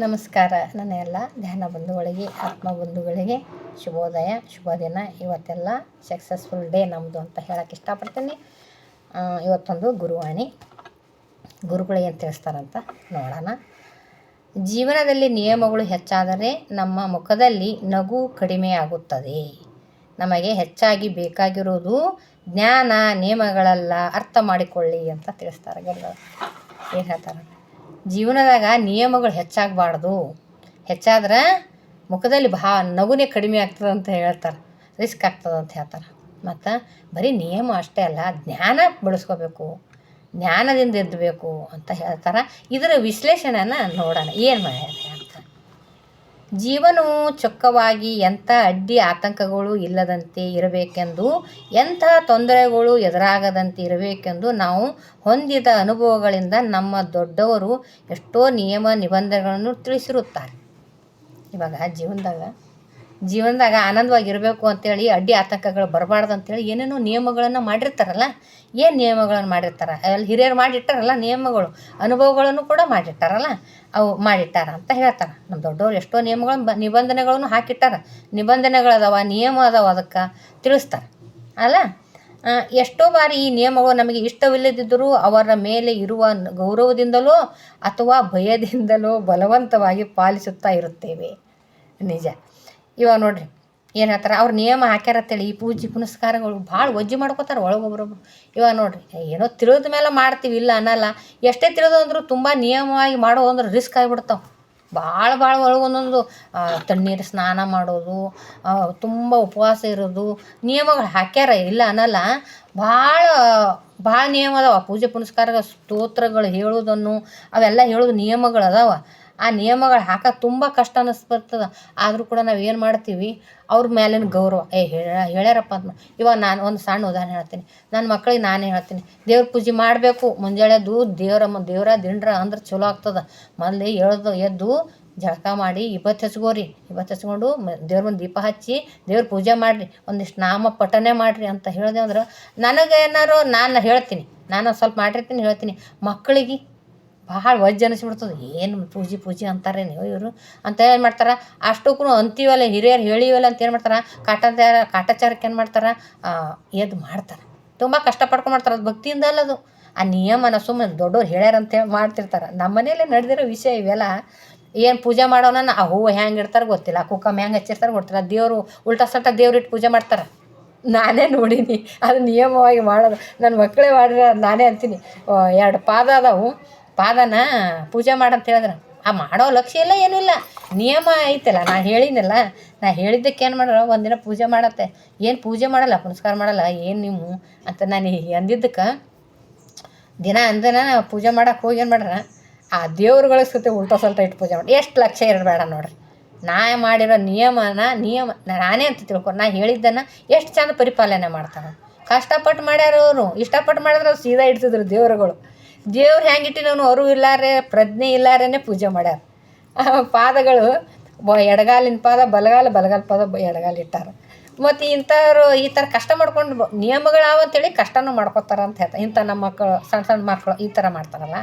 ನಮಸ್ಕಾರ. ನನ್ನ ಎಲ್ಲ ಧ್ಯಾನ ಬಂಧುಗಳಿಗೆ, ಆತ್ಮ ಬಂಧುಗಳಿಗೆ ಶುಭೋದಯ, ಶುಭ ದಿನ. ಇವತ್ತೆಲ್ಲ ಸಕ್ಸಸ್ಫುಲ್ ಡೇ ನಮ್ಮದು ಅಂತ ಹೇಳಕ್ಕೆ ಇಷ್ಟಪಡ್ತೀನಿ. ಇವತ್ತೊಂದು ಗುರುವಾಣಿ. ಗುರುಗಳು ಏನು ತಿಳಿಸ್ತಾರಂತ ನೋಡೋಣ. ಜೀವನದಲ್ಲಿ ನಿಯಮಗಳು ಹೆಚ್ಚಾದರೆ ನಮ್ಮ ಮುಖದಲ್ಲಿ ನಗು ಕಡಿಮೆಯಾಗುತ್ತದೆ ನಮಗೆ ಹೆಚ್ಚಾಗಿ ಬೇಕಾಗಿರೋದು ಜ್ಞಾನ, ನಿಯಮಗಳೆಲ್ಲ, ಅರ್ಥ ಮಾಡಿಕೊಳ್ಳಿ ಅಂತ ತಿಳಿಸ್ತಾರೆ ಗುರುಗಳು. ಏನು ಹೇಳ್ತಾರೆ ಜೀವನದಾಗ ನಿಯಮಗಳು ಹೆಚ್ಚಾಗಬಾರ್ದು. ಹೆಚ್ಚಾದ್ರೆ ಮುಖದಲ್ಲಿ ಭಾ ನಗುನೇ ಕಡಿಮೆ ಆಗ್ತದೆ ಅಂತ ಹೇಳ್ತಾರೆ. ರಿಸ್ಕ್ ಆಗ್ತದೆ ಅಂತ ಹೇಳ್ತಾರೆ. ಮತ್ತು ಬರೀ ನಿಯಮ ಅಷ್ಟೇ ಅಲ್ಲ, ಜ್ಞಾನ ಬೆಳೆಸ್ಕೋಬೇಕು, ಜ್ಞಾನದಿಂದ ಎದ್ದಬೇಕು ಅಂತ ಹೇಳ್ತಾರೆ. ಇದರ ವಿಶ್ಲೇಷಣೆನ ನೋಡೋಣ. ಏನು ಮಾಡ್ಯಾರ? ಜೀವನವು ಚೊಕ್ಕವಾಗಿ ಎಂಥ ಅಡ್ಡಿ ಆತಂಕಗಳು ಇಲ್ಲದಂತೆ ಇರಬೇಕೆಂದು, ಎಂಥ ತೊಂದರೆಗಳು ಎದುರಾಗದಂತೆ ಇರಬೇಕೆಂದು ನಾವು ಹೊಂದಿದ ಅನುಭವಗಳಿಂದ ನಮ್ಮ ದೊಡ್ಡವರು ಎಷ್ಟೋ ನಿಯಮ ನಿಬಂಧನೆಗಳನ್ನು ತಿಳಿಸಿರುತ್ತಾರೆ. ಇವಾಗ ಜೀವನದಾಗ ಜೀವನದಾಗ ಆನಂದವಾಗಿರಬೇಕು ಅಂತೇಳಿ ಅಡ್ಡಿ ಆತಂಕಗಳು ಬರಬಾರ್ದು ಅಂತೇಳಿ ಏನೇನೋ ನಿಯಮಗಳನ್ನು ಮಾಡಿರ್ತಾರಲ್ಲ, ಏನು ನಿಯಮಗಳನ್ನು ಮಾಡಿರ್ತಾರೆ? ಅಲ್ಲಿ ಹಿರಿಯರು ಮಾಡಿಟ್ಟಾರಲ್ಲ ನಿಯಮಗಳು, ಅನುಭವಗಳನ್ನು ಕೂಡ ಮಾಡಿಟ್ಟಾರಲ್ಲ, ಅವು ಮಾಡಿಟ್ಟಾರ ಅಂತ ಹೇಳ್ತಾರೆ. ನಮ್ಮ ದೊಡ್ಡವ್ರು ಎಷ್ಟೋ ನಿಯಮಗಳನ್ನು ನಿಬಂಧನೆಗಳನ್ನು ಹಾಕಿಟ್ಟಾರ. ನಿಬಂಧನೆಗಳದಾವ, ನಿಯಮ ಅದಾವ ಅದಕ್ಕೆ ತಿಳಿಸ್ತಾರೆ. ಅಲ್ಲ? ಎಷ್ಟೋ ಬಾರಿ ಈ ನಿಯಮಗಳು ನಮಗೆ ಇಷ್ಟವಿಲ್ಲದಿದ್ದರೂ ಅವರ ಮೇಲೆ ಇರುವ ಗೌರವದಿಂದಲೋ ಅಥವಾ ಭಯದಿಂದಲೋ ಬಲವಂತವಾಗಿ ಪಾಲಿಸುತ್ತಾ ಇರುತ್ತೇವೆ. ನಿಜ. ಇವಾಗ ನೋಡ್ರಿ, ಏನು ಹೇಳ್ತಾರೆ, ಅವ್ರು ನಿಯಮ ಹಾಕ್ಯಾರತ್ತೇಳಿ, ಈ ಪೂಜೆ ಪುನಸ್ಕಾರಗಳು ಭಾಳ ಒಜ್ಜಿ ಮಾಡ್ಕೋತಾರೆ ಒಳಗೊಬ್ರೊಬ್ರು. ಇವಾಗ ನೋಡ್ರಿ, ಏನೋ ತಿಳಿದ ಮೇಲೆ ಮಾಡ್ತೀವಿ, ಇಲ್ಲ ಅನ್ನಲ್ಲ, ಎಷ್ಟೇ ತಿಳಿದು ಅಂದರೂ ತುಂಬ ನಿಯಮವಾಗಿ ಮಾಡೋ ಅಂದ್ರೆ ರಿಸ್ಕ್ ಆಗಿಬಿಡ್ತಾವೆ. ಭಾಳ ಭಾಳ ಒಳಗೊಂದೊಂದು ತಣ್ಣೀರು ಸ್ನಾನ ಮಾಡೋದು ತುಂಬ ಉಪವಾಸ ಇರೋದು, ನಿಯಮಗಳು ಹಾಕ್ಯಾರ, ಇಲ್ಲ ಅನ್ನಲ್ಲ, ಭಾಳ ಭಾಳ ನಿಯಮ ಅದಾವ. ಪೂಜೆ ಪುನಸ್ಕಾರ ಸ್ತೋತ್ರಗಳು ಹೇಳೋದನ್ನು, ಅವೆಲ್ಲ ಹೇಳೋದು ನಿಯಮಗಳು ಅದಾವ ಆ ನಿಯಮಗಳು ಹಾಕ ತುಂಬ ಕಷ್ಟ ಅನ್ನಿಸ್ಬರ್ತದೆ ಆದರೂ ಕೂಡ ನಾವು ಏನು ಮಾಡ್ತೀವಿ? ಅವ್ರ ಮೇಲಿನ ಗೌರವ. ಏ, ಹೇಳ, ಹೇಳ್ಯಾರಪ್ಪ ಅಂತ ಇವಾಗ ನಾನು ಒಂದು ಸಣ್ಣ ಉದಾಹರಣೆ ಹೇಳ್ತೀನಿ. ನನ್ನ ಮಕ್ಳಿಗೆ ನಾನೇ ಹೇಳ್ತೀನಿ. ದೇವ್ರ ಪೂಜೆ ಮಾಡಬೇಕು. ಮುಂಜಾನೆದ್ದು ದೇವ್ರ ಮ, ದೇವ್ರ ದಿಂಡ್ರ ಅಂದ್ರೆ ಚಲೋ ಆಗ್ತದೆ. ಮೊದಲೇ ಎಳ್ದು, ಎದ್ದು ಜಳಕ ಮಾಡಿ ಇಪ್ಪತ್ತು ಹಚ್ಕೋರಿ ಇಪ್ಪತ್ತು ಹಚ್ಕೊಂಡು ದೇವ್ರ ಮುಂದೆ ದೀಪ ಹಚ್ಚಿ ದೇವ್ರ ಪೂಜೆ ಮಾಡಿರಿ. ಒಂದಿಷ್ಟು ನಾಮ ಪಠನೆ ಮಾಡಿರಿ ಅಂತ ಹೇಳಿದೆ ಅಂದ್ರೆ ನನಗೆ ಏನಾರು ನಾನು ಹೇಳ್ತೀನಿ. ನಾನು ಸ್ವಲ್ಪ ಮಾಡಿರ್ತೀನಿ, ಹೇಳ್ತೀನಿ. ಮಕ್ಕಳಿಗೆ ಭಾಳ ವಜ್ಜ ಅನಿಸ್ಬಿಡ್ತದೆ ಏನು ಪೂಜೆ ಪೂಜೆ ಅಂತಾರೆ ನೀವು ಇವರು? ಅಂತ ಏನು ಮಾಡ್ತಾರೆ? ಅಷ್ಟಕ್ಕೂ ಅಂತೀವಲ್ಲ, ಹಿರಿಯರು ಹೇಳಿವಲ್ಲ ಅಂತ ಏನು ಮಾಡ್ತಾರೆ? ಕಾಟಾಚಾರ ಕಾಟಾಚಾರಕ್ಕೆ ಏನು ಮಾಡ್ತಾರೆ? ಎದ್ದು ಮಾಡ್ತಾರೆ. ತುಂಬ ಕಷ್ಟಪಡ್ಕೊಂಡು ಮಾಡ್ತಾರೆ ಅದು ಭಕ್ತಿಯಿಂದ ಅಲ್ಲ ಅದು. ಆ ನಿಯಮನ ಸುಮ್ಮನೆ ದೊಡ್ಡವ್ರು ಅಂತೇಳಿ ಮಾಡ್ತಿರ್ತಾರೆ. ನಮ್ಮ ಮನೇಲಿ ನಡೆದಿರೋ ವಿಷಯ ಇವೆಲ್ಲ. ಏನು ಪೂಜೆ ಮಾಡೋಣ ಆ ಹೂವು ಹೆಂಗೆ ಇಡ್ತಾರೆ ಗೊತ್ತಿಲ್ಲ. ಕುಕ್ಕಮ್ ಹೆಂಗೆ ಹಚ್ಚಿರ್ತಾರೆ ಗೊತ್ತಿಲ್ಲ. ದೇವರು ಉಲ್ಟಾ ಸಲ್ಟ ದೇವ್ರಿಟ್ಟು ಪೂಜೆ ಮಾಡ್ತಾರೆ. ನಾನೇ ನೋಡೀನಿ. ಅದು ನಿಯಮವಾಗಿ ಮಾಡೋದು. ನನ್ನ ಮಕ್ಕಳೇ ಮಾಡಿರೋ ನಾನೇ ಅಂತೀನಿ. ಎರಡು ಪಾದ ಅದಾವು. ಪಾದನ ಪೂಜೆ ಮಾಡಂತ ಹೇಳಿದ್ರೆ. ಆ ಮಾಡೋ ಲಕ್ಷ್ಯ ಇಲ್ಲ, ಏನೂ ಇಲ್ಲ. ನಿಯಮ ಐತಲ್ಲ, ನಾ ಹೇಳಿನಲ್ಲ ನಾ ಹೇಳಿದ್ದಕ್ಕೆ ಏನು ಮಾಡ್ರ? ಒಂದಿನ ಪೂಜೆ ಮಾಡತ್ತೆ. ಏನು ಪೂಜೆ ಮಾಡಲ್ಲ, ಪುನಸ್ಕಾರ ಮಾಡಲ್ಲ, ಏನು ನೀವು ಅಂತ ನಾನು ಅಂದಿದ್ದಕ್ಕೆ, ದಿನ ಅಂದನ ಪೂಜೆ ಮಾಡೋಕೆ ಹೋಗಿ ಏನು ಮಾಡ್ರ? ಆ ದೇವ್ರುಗಳ ಸತೆ ಉಲ್ಟಾ ಸಲ್ಟ ಇಟ್ಟು ಪೂಜೆ ಮಾಡಿ ಎಷ್ಟು ಲಕ್ಷ ಇರಬೇಡ ನೋಡ್ರಿ. ನಾ ಮಾಡಿರೋ ನಿಯಮನ, ನಿಯಮ ನಾನೇ ಅಂತ ತಿಳ್ಕೊ ನಾ ಹೇಳಿದ್ದನ್ನು ಎಷ್ಟು ಚಂದ ಪರಿಪಾಲನೆ ಮಾಡ್ತಾರೆ. ಕಷ್ಟಪಟ್ಟು ಮಾಡ್ಯಾರ ಅವರು ಇಷ್ಟಪಟ್ಟು ಮಾಡಿದ್ರೆ ಸೀದಾ ಇಡ್ತಿದ್ರು ದೇವರುಗಳು. ದೇವ್ರು ಹೆಂಗೆ ಇಟ್ಟಿನವನು ಅವರು ಇಲ್ಲಾರೆ ಪ್ರಜ್ಞೆ ಇಲ್ಲಾರೇನೆ ಪೂಜೆ ಮಾಡ್ಯಾರ. ಪಾದಗಳು ಬ ಎಡಗಾಲಿನ ಪಾದ, ಬಲಗಾಲ ಬಲಗಾಲ ಪಾದ ಎಡಗಾಲ ಇಟ್ಟಾರ. ಮತ್ತು ಇಂಥವ್ರು ಈ ಥರ ಕಷ್ಟ ಮಾಡ್ಕೊಂಡು ನಿಯಮಗಳು ನಿಯಮಗಳಾವ ಅಂತೇಳಿ ಕಷ್ಟನೂ ಮಾಡ್ಕೊತಾರ ಅಂತ ಹೇಳ್ತಾರೆ ಇಂಥ ನಮ್ಮ ಮಕ್ಕಳು ಸಣ್ಣ ಸಣ್ಣ ಮಕ್ಕಳು ಈ ಥರ ಮಾಡ್ತಾರಲ್ಲ.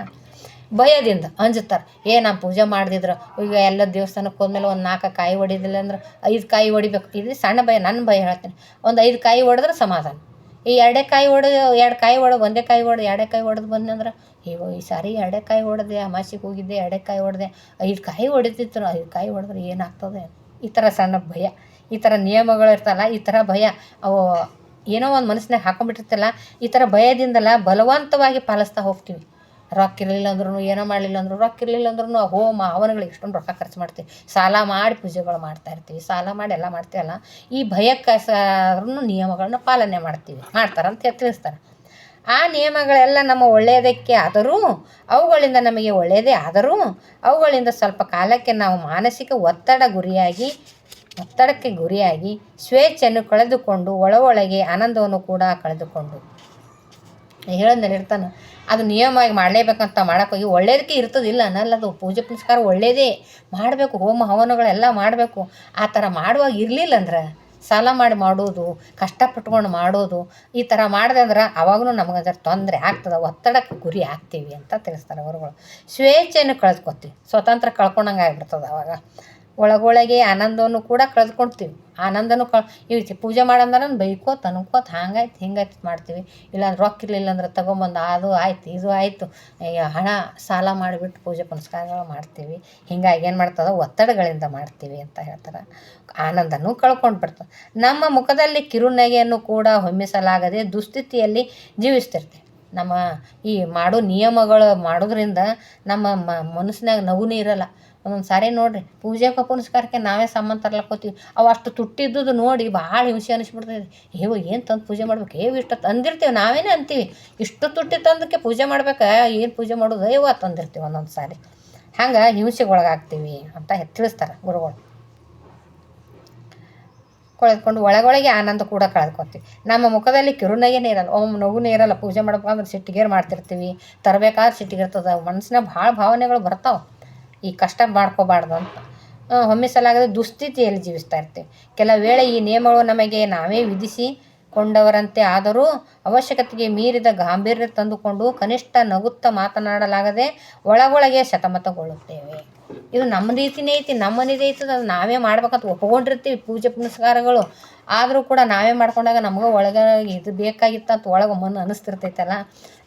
ಭಯದಿಂದ ಅಂಜುತ್ತಾರೆ. ಏ ನಾನು ಪೂಜೆ ಮಾಡಿದ್ರು ಈಗ ಎಲ್ಲ ದೇವಸ್ಥಾನಕ್ಕೆ ಹೋದ್ಮೇಲೆ ಒಂದು ನಾಲ್ಕು ಕಾಯಿ ಹೊಡಿದಿಲ್ಲ ಅಂದ್ರೆ ಐದು ಕಾಯಿ ಹೊಡಿಬೇಕು ಇದು ಸಣ್ಣ ಭಯ ನನ್ನ ಭಯ ಹೇಳ್ತೀನಿ. ಒಂದು ಐದು ಕಾಯಿ ಹೊಡೆದ್ರೆ ಸಮಾಧಾನ. ಈ ಎರಡೇ ಕಾಯಿ ಹೊಡೆದು, ಎರಡು ಕಾಯಿ ಹೊಡೆದು, ಒಂದೇ ಕಾಯಿ ಹೊಡೆದು, ಎರಡೇ ಕಾಯಿ ಹೊಡೆದು ಬಂದಂದ್ರೆ ಅಯ್ಯೋ, ಈ ಸಾರಿ ಎರಡೇ ಕಾಯಿ ಹೊಡೆದೆ ಅಮಾಸಿಗೆ ಹೋಗಿದ್ದೆ, ಎರಡೇ ಕಾಯಿ ಹೊಡೆದೆ. ಐದು ಕಾಯಿ ಹೊಡಿತಿತ್ತು ಐದು ಕಾಯಿ ಹೊಡೆದ್ರೆ ಏನಾಗ್ತದೆ? ಈ ಥರ ಸಣ್ಣ ಭಯ. ಈ ಥರ ನಿಯಮಗಳು ಇರ್ತಲ್ಲ, ಈ ಥರ ಭಯ. ಅವು ಏನೋ ಒಂದು ಮನಸ್ಸಿನಾಗ ಹಾಕೊಂಡ್ಬಿಟ್ಟಿರ್ತಲ್ಲ, ಈ ಥರ ಭಯದಿಂದಲ್ಲ ಬಲವಂತವಾಗಿ ಪಾಲಿಸ್ತಾ ಹೋಗ್ತೀವಿ. ರೊಕ್ಕ ಇರಲಿಲ್ಲ ಅಂದ್ರೂ ಏನೋ ಮಾಡಲಿಲ್ಲ ಅಂದ್ರೂ ರೊಕ್ಕ ಇರಲಿಲ್ಲ ಅಂದ್ರೂ ಹೋಮ ಹವನಗಳಿಗೆ ಎಷ್ಟೊಂದು ರೊಕ್ಕ ಖರ್ಚು ಮಾಡ್ತೀವಿ. ಸಾಲ ಮಾಡಿ ಪೂಜೆಗಳು ಮಾಡ್ತಾ ಇರ್ತೀವಿ. ಸಾಲ ಮಾಡಿ ಎಲ್ಲ ಮಾಡ್ತೀವಲ್ಲ ಈ ಭಯಕ್ಕೆ ಸಾದ್ರೂ ನಿಯಮಗಳನ್ನ ಪಾಲನೆ ಮಾಡ್ತೀವಿ. ಮಾಡ್ತಾರಂತ ತಿಳಿಸ್ತಾರೆ. ಆ ನಿಯಮಗಳೆಲ್ಲ ನಮ್ಮ ಒಳ್ಳೆಯದಕ್ಕೆ ಆದರೂ, ಅವುಗಳಿಂದ ನಮಗೆ ಒಳ್ಳೆಯದೇ ಆದರೂ, ಅವುಗಳಿಂದ ಸ್ವಲ್ಪ ಕಾಲಕ್ಕೆ ನಾವು ಮಾನಸಿಕ ಒತ್ತಡ ಗುರಿಯಾಗಿ, ಒತ್ತಡಕ್ಕೆ ಗುರಿಯಾಗಿ, ಸ್ವೇಚ್ಛೆಯನ್ನು ಕಳೆದುಕೊಂಡು ಒಳ ಒಳಗೆ ಆನಂದವನ್ನು ಕೂಡ ಕಳೆದುಕೊಂಡು ಹೇಳಂದ್ರೆ ಇರ್ತಾನೆ? ಅದು ನಿಯಮವಾಗಿ ಮಾಡಲೇಬೇಕಂತ ಮಾಡೋಕ್ಕೋಗಿ ಒಳ್ಳೇದಕ್ಕೆ ಇರ್ತದಿಲ್ಲ ಅನ್ನಲ್ಲ ಅದು ಪೂಜೆ ಪುನಸ್ಕಾರ ಒಳ್ಳೆಯದೇ ಮಾಡಬೇಕು, ಹೋಮ ಹವನಗಳೆಲ್ಲ ಮಾಡಬೇಕು. ಆ ಥರ ಮಾಡುವಾಗ ಇರಲಿಲ್ಲ ಅಂದ್ರೆ ಸಾಲ ಮಾಡಿ ಮಾಡೋದು ಕಷ್ಟಪಟ್ಕೊಂಡು ಮಾಡೋದು, ಈ ಥರ ಮಾಡಿದೆ ಅಂದ್ರೆ ಅವಾಗೂ ನಮಗೆ ಅದರ ತೊಂದರೆ ಆಗ್ತದೆ, ಒತ್ತಡಕ್ಕೆ ಗುರಿ ಆಗ್ತೀವಿ ಅಂತ ತಿಳಿಸ್ತಾರೆ ಅವರುಗಳು ಸ್ವೇಚ್ಛೆಯನ್ನು ಕಳೆದ್ಕೊತೀವಿ ಸ್ವತಂತ್ರ ಕಳ್ಕೊಂಡಂಗೆ ಆಗಿಬಿಡ್ತದೆ ಅವಾಗ. ಒಳಗೊಳಗೆ ಆನಂದವನ್ನು ಕೂಡ ಕಳೆದುಕೊಳ್ತೀವಿ ಆನಂದನೂ ಕಳ್ ಈ ಪೂಜೆ ಮಾಡಂದ್ರೆ ಬೈಕೋತ ಅನ್ಕೋತ ಹಂಗಾಯ್ತು, ಹಿಂಗಾಯ್ತು ಮಾಡ್ತೀವಿ. ಇಲ್ಲಾಂದ್ರೆ ರೊಕ್ಕ ಇರಲಿಲ್ಲ ಅಂದ್ರೆ ತಗೊಂಬಂದು ಅದು ಆಯ್ತು, ಇದು ಆಯಿತು ಹಣ ಸಾಲ ಮಾಡಿಬಿಟ್ಟು ಪೂಜೆ ಪುನಸ್ಕಾರಗಳು ಮಾಡ್ತೀವಿ. ಹಿಂಗಾಗಿ ಏನು ಮಾಡ್ತದೆ? ಒತ್ತಡಗಳಿಂದ ಮಾಡ್ತೀವಿ ಅಂತ ಹೇಳ್ತಾರೆ. ಆನಂದನೂ ಕಳ್ಕೊಂಡು ಬಿಡ್ತದೆ. ನಮ್ಮ ಮುಖದಲ್ಲಿ ಕಿರುನಗೆಯನ್ನು ಕೂಡ ಹೊಮ್ಮಿಸಲಾಗದೆ ದುಸ್ಥಿತಿಯಲ್ಲಿ ಜೀವಿಸ್ತಿರ್ತೀವಿ. ನಮ್ಮ ಈ ಮಾಡೋ ನಿಯಮಗಳು ಮಾಡೋದ್ರಿಂದ ನಮ್ಮ ಮನಸ್ಸಿನಾಗ ನಗುನೇ ಇರಲ್ಲ. ಒಂದೊಂದು ಸಾರಿ ನೋಡ್ರಿ ಪೂಜೆಗೆ ಪುನಸ್ಕಾರಕ್ಕೆ ನಾವೇ ಸಾಮಾನು ತರ್ಲಕ್ಕೋತೀವಿ ಅವು ಅಷ್ಟು ತುಟ್ಟಿದ್ದುದು ನೋಡಿ ಭಾಳ ಹಿಂಸೆ ಅನಿಸ್ಬಿಡ್ತೈತಿ. ಹೇವು ಏನು ತಂದು ಪೂಜೆ ಮಾಡ್ಬೇಕು? ಹೇವು ಇಷ್ಟು ತಂದಿರ್ತೀವಿ, ನಾವೇನೇ ಅಂತೀವಿ. ಇಷ್ಟು ತುಟ್ಟಿ ತಂದಕ್ಕೆ ಪೂಜೆ ಮಾಡ್ಬೇಕಾ? ಏನು ಪೂಜೆ ಮಾಡೋದು? ಅಯ್ಯವ ತಂದಿರ್ತೀವಿ ಒಂದೊಂದು ಸಾರಿ. ಹಂಗೆ ಹಿಂಸೆಗೆ ಒಳಗಾಗ್ತೀವಿ ಅಂತ ತಿಳಿಸ್ತಾರೆ ಗುರುಗಳು. ಕಳೆದುಕೊಂಡು ಒಳಗೊಳಗೆ ಆನಂದ ಕೂಡ ಕಳೆದುಕೊತೀವಿ ನಮ್ಮ ಮುಖದಲ್ಲಿ ಕಿರುನಗೆನೇ ಇರಲ್ಲ ಒಮ್ಮೆ ನಗುನೇ ಇರಲ್ಲ, ಪೂಜೆ ಮಾಡ್ಬೇಕಂದ್ರೆ ಸಿಟ್ಟಿಗೇರು ಮಾಡ್ತಿರ್ತೀವಿ. ತರಬೇಕಾದ್ರೆ ಸಿಟ್ಟಿಗಿರ್ತದೆ, ಮನಸ್ಸಿನ ಭಾಳ ಭಾವನೆಗಳು ಬರ್ತಾವೆ. ಈ ಕಷ್ಟ ಮಾಡ್ಕೋಬಾರ್ದು ಅಂತ. ಹೊಮ್ಮಿಸಲಾಗದ ದುಸ್ಥಿತಿಯಲ್ಲಿ ಜೀವಿಸ್ತಾ ಇರ್ತೀವಿ ಕೆಲ ವೇಳೆ ಈ ನಿಯಮಗಳು ನಮಗೆ ನಾವೇ ವಿಧಿಸಿ ಕೊಂಡವರಂತೆ ಆದರೂ ಅವಶ್ಯಕತೆಗೆ ಮೀರಿದ ಗಾಂಭೀರ್ಯ ತಂದುಕೊಂಡು ಕನಿಷ್ಠ ನಗುತ್ತ ಮಾತನಾಡಲಾಗದೆ ಒಳಗೊಳಗೆ ಶತಮತಗೊಳ್ಳುತ್ತೇವೆ. ಇದು ನಮ್ಮ ರೀತಿನೇ ಐತಿ, ನಮ್ಮ ಮನೇದೇ ಐತದ ಅದು ನಾವೇ ಮಾಡ್ಬೇಕಂತ ಒಪ್ಕೊಂಡಿರ್ತೀವಿ ಪೂಜೆ ಪುನಸ್ಕಾರಗಳು. ಆದರೂ ಕೂಡ ನಾವೇ ಮಾಡ್ಕೊಂಡಾಗ ನಮಗೂ ಒಳಗೆ ಇದು ಬೇಕಾಗಿತ್ತು ಅಂತ ಒಳಗೆ ಮನ ಅನಿಸ್ತಿರ್ತೈತಲ್ಲ.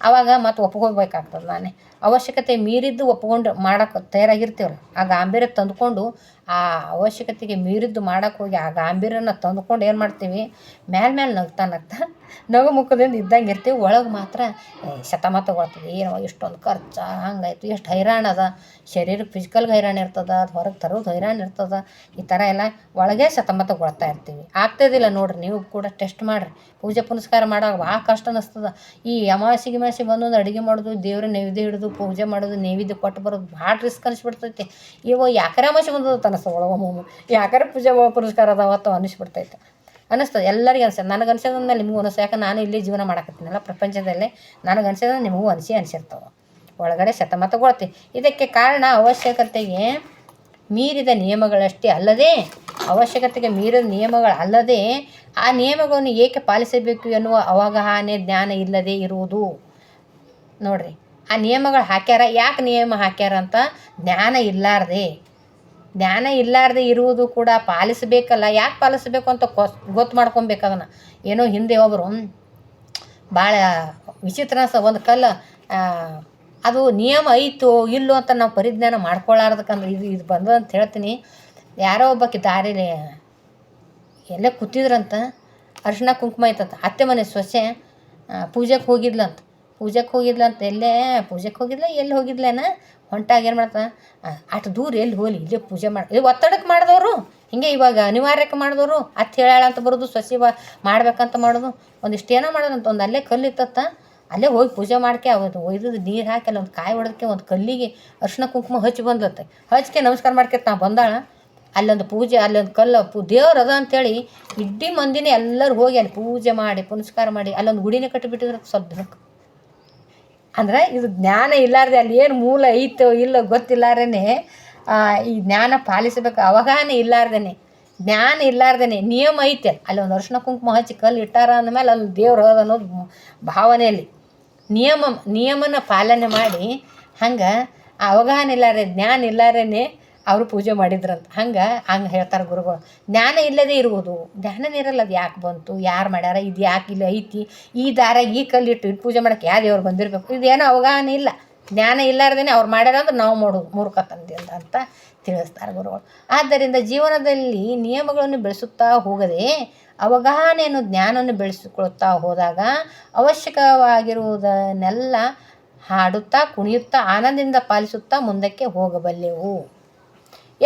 ಆವಾಗ ಮತ್ತೆ ಒಪ್ಕೋಬೇಕಾಗ್ತದೆ ನಾನೇ. ಅವಶ್ಯಕತೆ ಮೀರಿದ್ದು ಒಪ್ಕೊಂಡು ಮಾಡೋಕೆ ತಯಾರಾಗಿರ್ತೀವಲ್ಲ ಆ ಗಾಂಭೀರ್ಯ ತಂದುಕೊಂಡು, ಆ ಅವಶ್ಯಕತೆಗೆ ಮೀರಿದ್ದು ಮಾಡೋಕ್ಕೋಗಿ ಆ ಗಾಂಭೀರ್ಯನ ತಂದುಕೊಂಡು ಏನು ಮಾಡ್ತೀವಿ? ಮೇಲೆ ಮೇಲೆ ನಗ್ತಾ ನಗ್ತಾ ನಗು ಮುಖದಿಂದ ಇದ್ದಂಗೆ ಇರ್ತೀವಿ, ಒಳಗೆ ಮಾತ್ರ ಶತಮ ತಗೊಳ್ತೀವಿ, ಏನೋ ಇಷ್ಟೊಂದು ಖರ್ಚು, ಹಂಗಾಯ್ತು, ಎಷ್ಟು ಹೈರಾಣ ಅದ. ಶರೀರಕ್ಕೆ ಫಿಸಿಕಲ್ಗೆ ಹೈರಾಣ ಇರ್ತದ, ಅದು ಹೊರಗೆ ತರೋದು ಹೈರಾಣ ಇರ್ತದ, ಈ ಥರ ಎಲ್ಲ ಒಳಗೆ ಶತಮತಗೊಳ್ತಾ ಇರ್ತೀವಿ. ಆಗ್ತದಿಲ್ಲ ನೋಡ್ರಿ, ನೀವು ಕೂಡ ಟೆಸ್ಟ್ ಮಾಡಿರಿ. ಪೂಜೆ ಪುನಸ್ಕಾರ ಮಾಡೋವಾಗ ಭಾಳ ಕಷ್ಟ ಅನ್ನಿಸ್ತದ ಈ ಅಮಾವಾಸ್ಯೆ ಗಿಮಾಸಿ ಬಂದೊಂದು ಅಡುಗೆ ಮಾಡೋದು, ದೇವ್ರ ನೈವೇದ್ಯ ಹಿಡಿದು, ಪೂಜೆ ಮಾಡೋದು, ನೈವೇದ್ಯ ಕೊಟ್ಟು ಬರೋದು ಭಾಳ ರಿಸ್ಕ್ ಅನಿಸ್ಬಿಡ್ತೈತಿ. ಇವ ಯಾಕರ ಅಮಾವಾಸ್ಯೆ ಬಂದದ ಅನಿಸ್ತದೆ ಒಳಗೊಮ್ಮೊಮ್ಮೆ ಯಾಕರ ಪೂಜೆ ಪುನಸ್ಕಾರ ಅದಾವತ್ತು ಅನಿಸ್ಬಿಡ್ತೈತೆ. ಅನ್ನಿಸ್ತದೆ. ಎಲ್ಲರಿಗೂ ಅನಿಸ್ತದೆ ನನಗೆ ಅನ್ಸೋದಂದ್ರೆ ನಿಮಗೂ ಅನಿಸ್ತು ಯಾಕೆ ನಾನು ಇಲ್ಲಿ ಜೀವನ ಮಾಡಕತ್ತೀನಲ್ಲ ಪ್ರಪಂಚದಲ್ಲೇ, ನನಗೆ ಅನ್ಸೋದನ್ನ ನಿಮಗೂ ಅನಿಸಿ ಅನಿಸಿರ್ತಾವೆ. ಒಳಗಡೆ ಶತಮತಗೊಳ್ತಿ ಇದಕ್ಕೆ ಕಾರಣ ಅವಶ್ಯಕತೆಗೆ ಮೀರಿದ ನಿಯಮಗಳಷ್ಟೇ ಅಲ್ಲದೆ, ಅವಶ್ಯಕತೆಗೆ ಮೀರಿದ ನಿಯಮಗಳು ಅಲ್ಲದೆ, ಆ ನಿಯಮಗಳನ್ನು ಏಕೆ ಪಾಲಿಸಬೇಕು ಎನ್ನುವ ಅವಗಾಹನೆ ಜ್ಞಾನ ಇಲ್ಲದೆ ಇರುವುದು. ನೋಡ್ರಿ, ಆ ನಿಯಮಗಳು ಹಾಕ್ಯಾರ, ಯಾಕೆ ನಿಯಮ ಹಾಕ್ಯಾರ ಅಂತ ಜ್ಞಾನ ಇಲ್ಲಾರ್ದೆ. ಜ್ಞಾನ ಇಲ್ಲಾರದೆ ಇರುವುದು ಕೂಡ ಪಾಲಿಸಬೇಕಲ್ಲ, ಯಾಕೆ ಪಾಲಿಸಬೇಕು ಅಂತ ಕೊಸ್, ಗೊತ್ತು ಮಾಡ್ಕೊಬೇಕು ಅದನ್ನು. ಏನೋ ಹಿಂದೆ ಒಬ್ಬರು ಭಾಳ ವಿಚಿತ್ರ ಸ ಒಂದು ಕಲ್ಲ ಅದು ನಿಯಮ ಐತೋ ಇಲ್ಲೋ ಅಂತ ನಾವು ಪರಿಜ್ಞಾನ ಮಾಡ್ಕೊಳ್ಳಾರ್ದಕ್ಕಂದ್ರೆ ಇದು ಇದು ಬಂದು ಅಂತ ಹೇಳ್ತೀನಿ. ಯಾರೋ ಒಬ್ಬಕ್ಕೆ ದಾರಿಲಿ ಎಲ್ಲೇ ಕೂತಿದ್ರಂತ, ಅರ್ಶಿನ ಕುಂಕುಮ ಐತಂತ, ಅತ್ತೆ ಮನೆ ಸೊಸೆ ಪೂಜೆಗೆ ಹೋಗಿದ್ಲಂತ. ಪೂಜೆಗೆ ಹೋಗಿದ್ಲಂತ ಎಲ್ಲೇ ಪೂಜೆಗೆ ಹೋಗಿದ್ಲ, ಎಲ್ಲಿ ಹೋಗಿದ್ಲೇನ? ಹೊಂಟಾಗ ಏನು ಮಾಡ್ತಾನ? ಅಷ್ಟು ದೂರ ಎಲ್ಲಿ ಹೋಗ್ಲಿ, ಇಲ್ಲೇ ಪೂಜೆ ಮಾಡಿ ಒತ್ತಡಕ್ಕೆ ಮಾಡಿದವರು? ಹಿಂಗೆ ಇವಾಗ ಅನಿವಾರ್ಯಕ್ಕೆ ಮಾಡಿದವರು? ಅತ್ತು ಹೇಳಾಳ ಅಂತ ಬರೋದು, ಸಸಿ ಬಾ, ಮಾಡ್ಬೇಕಂತ ಮಾಡೋದು. ಒಂದಿಷ್ಟು ಏನೋ ಮಾಡೋದಂತ ಒಂದು ಅಲ್ಲೇ ಕಲ್ಲು ಇತ್ತತ್ತ, ಅಲ್ಲೇ ಹೋಗಿ ಪೂಜೆ ಮಾಡ್ಕೆ, ಅವತ್ತು ಒಯ್ದು ನೀರು ಹಾಕಿ ಅಲ್ಲಿ ಒಂದು ಕಾಯಿ ಹೊಡೆದಕ್ಕೆ ಒಂದು ಕಲ್ಲಿಗೆ ಅರ್ಶಿನ ಕುಂಕುಮ ಹಚ್ಚಿ ಬಂದತ್ತೆ ಹಚ್ಕೆ ನಮಸ್ಕಾರ ಮಾಡ್ಕೆ ನಾ ಬಂದಾಳ. ಅಲ್ಲೊಂದು ಪೂಜೆ, ಅಲ್ಲೊಂದು ಕಲ್ಲು, ಪೂ, ದೇವ್ರು ಅದ ಅಂತೇಳಿ ಇಡೀ ಮಂದಿನೇ ಎಲ್ಲರೂ ಹೋಗಿ ಅಲ್ಲಿ ಪೂಜೆ ಮಾಡಿ, ಪುನಸ್ಕಾರ ಮಾಡಿ, ಅಲ್ಲೊಂದು ಗುಡಿನೇ ಕಟ್ಟಿಬಿಟ್ಟಿದ್ರೆ ಸ್ವಲ್ಪ ದಿನಕ್ಕೆ ಅಂದ್ರೆ ಇದು ಜ್ಞಾನ ಇಲ್ಲಾರ್ದೆ ಅಲ್ಲಿ ಏನು ಮೂಲ ಐತೋ ಇಲ್ಲೋ ಗೊತ್ತಿಲ್ಲಾರೇ ಈ ಜ್ಞಾನ ಪಾಲಿಸಬೇಕು ಅವಗಾಹನ ಇಲ್ಲಾರ್ದೇ ಜ್ಞಾನ ಇಲ್ಲಾರ್ದೇ ನಿಯಮ ಐತೆ. ಅಲ್ಲಿ ಒಂದು ಅರ್ಶಿನ ಕುಂಕುಮ ಹಚ್ಚಿ ಕಲ್ಲು ಇಟ್ಟಾರ ಅಂದಮೇಲೆ ಅಲ್ಲಿ ದೇವ್ರು ಹೋದ ಅನ್ನೋದು ಭಾವನೆಯಲ್ಲಿ ನಿಯಮ, ನಿಯಮನ ಪಾಲನೆ ಮಾಡಿ ಹಂಗೆ ಆ ಅವಗಾಹನ ಇಲ್ಲಾರೆ ಜ್ಞಾನ ಇಲ್ಲಾರೇನೆ ಅವರು ಪೂಜೆ ಮಾಡಿದ್ರಂತ. ಹಂಗೆ ಹಂಗೆ ಹೇಳ್ತಾರೆ ಗುರುಗಳು. ಜ್ಞಾನ ಇಲ್ಲದೇ ಇರ್ಬೋದು ಜ್ಞಾನನೇ ಇರಲ್ಲ ಅದು ಯಾಕೆ ಬಂತು? ಯಾರು ಮಾಡ್ಯಾರ? ಇದು ಯಾಕೆ ಇಲ್ಲಿ ಐತಿ? ಈ ದಾರ ಈ ಕಲ್ಲಿಟ್ಟು ಇಟ್ಟು ಪೂಜೆ ಮಾಡೋಕ್ಕೆ ಯಾವ ದೇವ್ರು ಬಂದಿರಬೇಕು? ಇದೇನೋ ಅವಗಾಹನ ಇಲ್ಲ. ಜ್ಞಾನ ಇಲ್ಲಾರ್ದೇ ಅವ್ರು ಮಾಡ್ಯಾರ ಅಂದ್ರೆ ನಾವು ಮಾಡೋದು ಮೂರ್ಖತನದಿಂದ ಅಂತ ತಿಳಿಸ್ತಾರೆ ಗುರುಗಳು. ಆದ್ದರಿಂದ ಜೀವನದಲ್ಲಿ ನಿಯಮಗಳನ್ನು ಬೆಳೆಸುತ್ತಾ ಹೋಗದೆ ಅವಗಾಹನೆಯನ್ನು ಜ್ಞಾನವನ್ನು ಬೆಳೆಸಿಕೊಳ್ಳುತ್ತಾ ಹೋದಾಗ ಅವಶ್ಯಕವಾಗಿರುವುದನ್ನೆಲ್ಲ ಹಾಡುತ್ತಾ, ಕುಣಿಯುತ್ತಾ, ಆನಂದದಿಂದ ಪಾಲಿಸುತ್ತಾ ಮುಂದಕ್ಕೆ ಹೋಗಬಲ್ಲೆವು.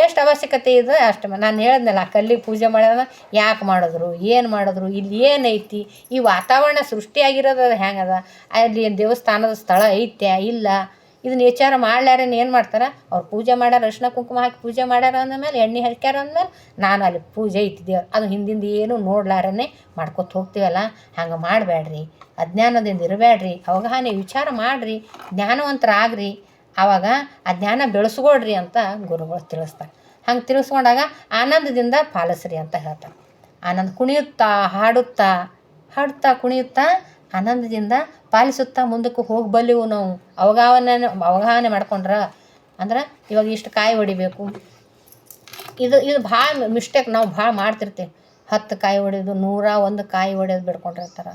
ಎಷ್ಟು ಅವಶ್ಯಕತೆ ಇದೆ? ಅಷ್ಟು ನಾನು ಹೇಳಿದ್ನಲ್ಲ ಆ ಕಲ್ಲಿಗೆ ಪೂಜೆ ಮಾಡೋದ ಯಾಕೆ ಮಾಡಿದ್ರು? ಏನು ಮಾಡಿದ್ರು? ಇಲ್ಲಿ ಏನೈತಿ? ಈ ವಾತಾವರಣ ಸೃಷ್ಟಿಯಾಗಿರೋದು ಅದು ಹೆಂಗದ ಅಲ್ಲಿ ದೇವಸ್ಥಾನದ ಸ್ಥಳ ಐತೆ ಇಲ್ಲ. ಇದನ್ನ ವಿಚಾರ ಮಾಡ್ಲಾರೇನು ಏನು ಮಾಡ್ತಾರೆ? ಅವ್ರು ಪೂಜೆ ಮಾಡ್ಯಾರ ಅರಿಶಿನ ಕುಂಕುಮ ಹಾಕಿ ಪೂಜೆ ಮಾಡ್ಯಾರ ಅಂದಮೇಲೆ, ಎಣ್ಣೆ ಹಾಕ್ಯಾರ ಅಂದಮೇಲೆ, ನಾನು ಅಲ್ಲಿ ಪೂಜೆ ಐತಿ ದೇವ್ರು ಅದು ಹಿಂದಿಂದ ಏನು ನೋಡ್ಲಾರೇ ಮಾಡ್ಕೊತ ಹೋಗ್ತೀವಲ್ಲ? ಹಂಗೆ ಮಾಡಬೇಡ್ರಿ ಅಜ್ಞಾನದಿಂದ ಇರಬೇಡ್ರಿ ಅವಗಾಹನೆ ವಿಚಾರ ಮಾಡಿರಿ. ಜ್ಞಾನವಂತರಾಗ್ರಿ. ಆವಾಗ ಆ ಜ್ಞಾನ ಬೆಳೆಸ್ಕೊಳ್ರಿ ಅಂತ ಗುರುಗಳು ತಿಳಿಸ್ತಾರೆ. ಹಂಗೆ ತಿಳಿಸ್ಕೊಂಡಾಗ ಆನಂದದಿಂದ ಪಾಲಿಸ್ರಿ ಅಂತ ಹೇಳ್ತಾರೆ. ಆನಂದ ಕುಣಿಯುತ್ತಾ, ಹಾಡುತ್ತಾ ಹಾಡುತ್ತಾ ಕುಣಿಯುತ್ತಾ ಆನಂದದಿಂದ ಪಾಲಿಸುತ್ತಾ ಮುಂದಕ್ಕೆ ಹೋಗಬಲ್ಲೆವು ನಾವು. ಅವಗಾವನೆ ಅವಗಾಹನೆ ಮಾಡ್ಕೊಂಡ್ರೆ ಅಂದ್ರೆ ಇವಾಗ ಇಷ್ಟು ಕಾಯಿ ಹೊಡಿಬೇಕು. ಇದು ಇದು ಭಾಳ ಮಿಸ್ಟೇಕ್ ನಾವು ಭಾಳ ಮಾಡ್ತಿರ್ತೀವಿ. ಹತ್ತು ಕಾಯಿ ಹೊಡೆಯೋದು ನೂರ ಒಂದು ಕಾಯಿ ಹೊಡೆಯೋದು ಬಿಡ್ಕೊಂಡಿರ್ತಾರೆ.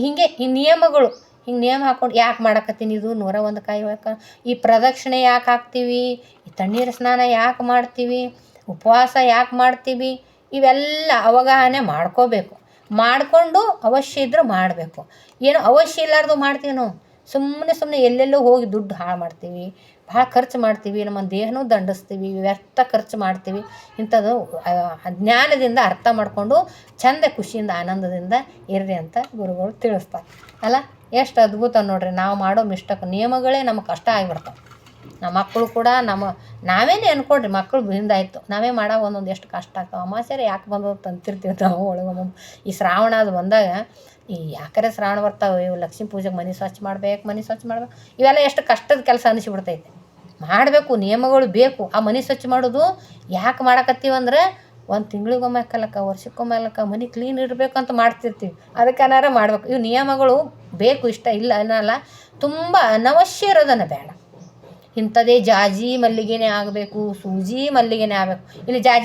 ಹೀಗೆ ಈ ನಿಯಮಗಳು ಹಿಂಗೆ ನೇಮ್ ಹಾಕೊಂಡು ಯಾಕೆ ಮಾಡಕತ್ತೀನಿ? ಇದು ನೂರ ಒಂದು ಕಾಯಿ ಒಳಕ. ಈ ಪ್ರದಕ್ಷಿಣೆ ಯಾಕೆ ಹಾಕ್ತೀವಿ? ಈ ತಣ್ಣೀರು ಸ್ನಾನ ಯಾಕೆ ಮಾಡ್ತೀವಿ? ಉಪವಾಸ ಯಾಕೆ ಮಾಡ್ತೀವಿ? ಇವೆಲ್ಲ ಅವಗಾಹನೆ ಮಾಡ್ಕೋಬೇಕು. ಮಾಡಿಕೊಂಡು ಅವಶ್ಯ ಇದ್ರೆ ಮಾಡಬೇಕು. ಏನು ಅವಶ್ಯ ಇಲ್ಲಾರ್ದು ಮಾಡ್ತೀವಿ ನಾವು. ಸುಮ್ಮನೆ ಸುಮ್ಮನೆ ಎಲ್ಲೆಲ್ಲೋ ಹೋಗಿ ದುಡ್ಡು ಹಾಳು ಮಾಡ್ತೀವಿ. ಭಾಳ ಖರ್ಚು ಮಾಡ್ತೀವಿ, ನಮ್ಮ ದೇಹನೂ ದಂಡಿಸ್ತೀವಿ, ವ್ಯರ್ಥ ಖರ್ಚು ಮಾಡ್ತೀವಿ. ಇಂಥದ್ದು ಜ್ಞಾನದಿಂದ ಅರ್ಥ ಮಾಡಿಕೊಂಡು ಚಂದ ಖುಷಿಯಿಂದ, ಆನಂದದಿಂದ ಇರ್ರಿ ಅಂತ ಗುರುಗಳು ತಿಳಿಸ್ತಾರೆ. ಅಲ್ಲ, ಎಷ್ಟು ಅದ್ಭುತ ನೋಡ್ರಿ, ನಾವು ಮಾಡೋ ಮಿಸ್ಟೇಕ್ ನಿಯಮಗಳೇ ನಮಗೆ ಕಷ್ಟ ಆಗಿಬಿಡ್ತಾವೆ. ನಮ್ಮ ಮಕ್ಕಳು ಕೂಡ ನಮ್ಮ, ನಾವೇನೇ ಅನ್ಕೊಡ್ರಿ ಮಕ್ಕಳು ಹಿಂದಾಯ್ತು ನಾವೇ ಮಾಡೋ ಒಂದೊಂದು ಎಷ್ಟು ಕಷ್ಟ ಆಗ್ತಾವೆ. ಅಮಾಸ್ಯರೇ ಯಾಕೆ ಬಂದು ತಂತಿರ್ತೀವಿ ನಾವು ಒಳಗೊಮ್ಮೆ ಈ ಶ್ರಾವಣ ಅದು ಬಂದಾಗ ಈ ಯಾಕರೆ ಶ್ರಾವಣ ಬರ್ತಾವೆ, ಇವು ಲಕ್ಷ್ಮೀ ಪೂಜೆಗೆ ಮನೆ ಸ್ವಚ್ಛ ಮಾಡ್ಬೇಕು, ಮನೆ ಸ್ವಚ್ಛ ಮಾಡ್ಬೇಕು, ಇವೆಲ್ಲ ಎಷ್ಟು ಕಷ್ಟದ ಕೆಲಸ ಅನಿಸ್ಬಿಡ್ತೈತೆ. ಮಾಡಬೇಕು, ನಿಯಮಗಳು ಬೇಕು, ಆ ಮನೆ ಸ್ವಚ್ಛ ಮಾಡೋದು ಯಾಕೆ ಮಾಡಕತ್ತೀವಿ ಅಂದ್ರೆ ಒಂದು ತಿಂಗಳಿಗೊಮ್ಮೆ ಕಲಕ, ವರ್ಷಕ್ಕೊಮ್ಮೆ ಅಲ್ಲಕ ಮನೆ ಕ್ಲೀನ್ ಇರಬೇಕು ಅಂತ ಮಾಡ್ತಿರ್ತೀವಿ. ಅದಕ್ಕನಾರ ಮಾಡ್ಬೇಕು. ಇವು ನಿಯಮಗಳು ಬೇಕು, ಇಷ್ಟ ಇಲ್ಲ ಅನ್ನಲ್ಲ, ತುಂಬ ಅನವಶ್ಯ ಇರೋದನ್ನು ಬೇಡ. ಇಂಥದೇ ಜಾಜಿ ಮಲ್ಲಿಗೆನೇ ಆಗಬೇಕು, ಸೂಜಿ ಮಲ್ಲಿಗೆನೇ ಆಗಬೇಕು. ಇಲ್ಲಿ ಜಾಜಿ